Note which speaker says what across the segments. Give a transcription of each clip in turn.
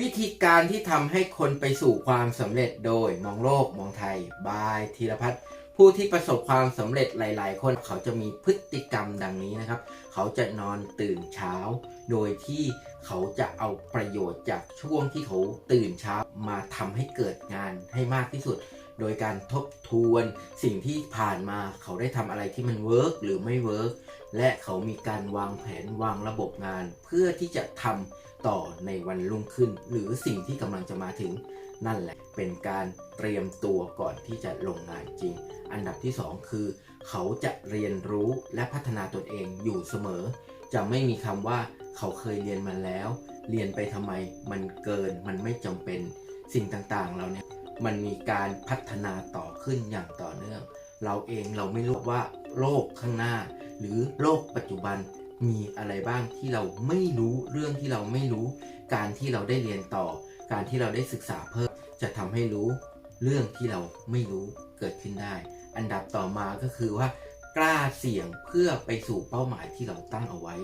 Speaker 1: วิธีการที่ทำให้คนไปสู่ความสำเร็จโดยมองโลกมองไทยบายธีรพัฒน์ผู้ที่ประสบความสำเร็จหลาย ๆ คนเขาจะมีพฤติกรรมดังนี้นะครับ เขาจะนอนตื่นเช้า โดยที่เขาจะเอาประโยชน์จากช่วงที่เขาตื่นเช้ามาทำให้เกิดงานให้มากที่สุด โดยการทบทวนสิ่งที่ผ่านมาเขาได้ทำอะไรที่มันเวิร์กหรือไม่เวิร์กและเขามีการวางแผนวางระบบงาน เพื่อที่จะทำต่อในวันรุ่งขึ้น หรือสิ่งที่กำลังจะมาถึงนั่นแหละเป็นการเตรียมตัวก่อนที่จะลงงานจริง อันดับที่ 2 คือ เขาจะเรียนรู้และพัฒนาตนเองอยู่เสมอ จะไม่มีคำว่าเขาเคยเรียนมาแล้ว เรียนไปทำไมมันเกินมันไม่จำเป็นสิ่งต่างๆเราเนี่ย มันมีการพัฒนาต่อขึ้นอย่างต่อเนื่อง เราเองเราไม่รู้ว่าโลกข้างหน้า หรือโลกปัจจุบันมีอะไรบ้างที่เราไม่รู้เรื่องที่เราไม่รู้ การที่เราได้เรียนต่อ การที่เราได้ศึกษาเพิ่ม จะทำให้รู้เรื่องที่เราไม่รู้เกิดขึ้นได้ อันดับต่อมาก็คือว่ากล้าเสี่ยงเพื่อไปสู่เป้าหมายที่เราตั้งเอาไว้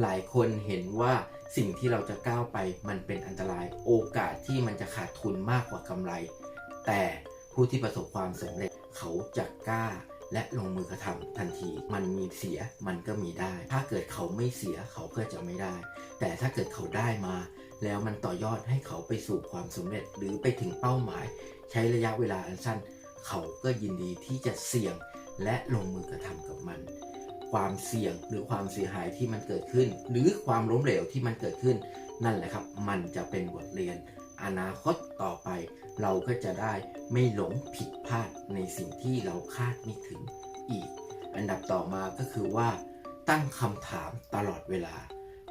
Speaker 1: หลายคนเห็นว่าสิ่งที่เราจะก้าวไปมันเป็นอันตราย โอกาสที่มันจะขาดทุนมากกว่ากำไร แต่ผู้ที่ประสบความสำเร็จเขาจะกล้าและลงมือกระทำทันที มันมีเสียมันก็มีได้ ถ้าเกิดเขาไม่เสียเขาก็จะไม่ได้ แต่ถ้าเกิดเขาได้มา แล้วมันต่อยอดให้เขาไปสู่ความสำเร็จ หรือไปถึงเป้าหมาย ใช้ระยะเวลาอันสั้น เขาก็ยินดีที่จะเสี่ยงและลงมือกระทำกับมัน ความเสี่ยงหรือความเสียหายที่มันเกิดขึ้น หรือความล้มเหลวที่มันเกิดขึ้น นั่นแหละครับ มันจะเป็นบทเรียน อนาคตต่อไป เราก็จะได้ไม่หลงผิดพลาดในสิ่งที่เราคาดไม่ถึงอีก อันดับต่อมาก็คือว่า ตั้งคำถามตลอดเวลา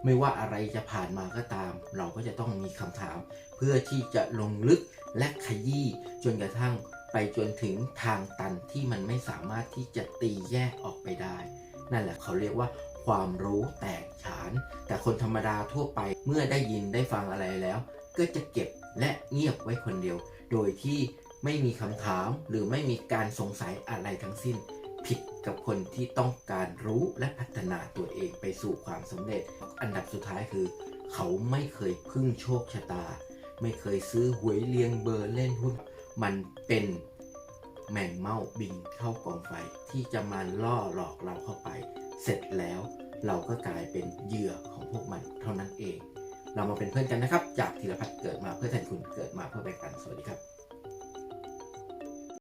Speaker 1: ไม่ว่าอะไรจะผ่านมาก็ตาม เราก็จะต้องมีคำถาม เพื่อที่จะลงลึกและขยี้จนกระทั่งไปจนถึงทางตันที่มันไม่สามารถที่จะตีแยกออกไปได้ นั่นแหละเขาเรียกว่าความรู้แตกฉาน แต่คนธรรมดาทั่วไปเมื่อได้ยินได้ฟังอะไรแล้ว ก็จะเก็บ และเงียบไว้คนเดียว โดยที่ไม่มีคำถามหรือไม่มีการสงสัยอะไรทั้งสิ้น ผิดกับคนที่ต้องการรู้และพัฒนาตัวเองไปสู่ความสำเร็จ อันดับสุดท้ายคือ เขาไม่เคยพึ่งโชคชะตา ไม่เคยซื้อหวยเลียงเบอร์เล่นหุ้น มันเป็นแมงเม่าบินเข้ากองไฟที่จะมาล่อหลอกเราเข้าไป เสร็จแล้วเราก็กลายเป็นเหยื่อของพวกมันเท่านั้นเอง เรามาเป็นเพื่อนกันนะครับ จากธีรพัฒน์เกิดมาเพื่อแทนคุณเกิดมาเพื่อแบ่งปันสวัสดีครับ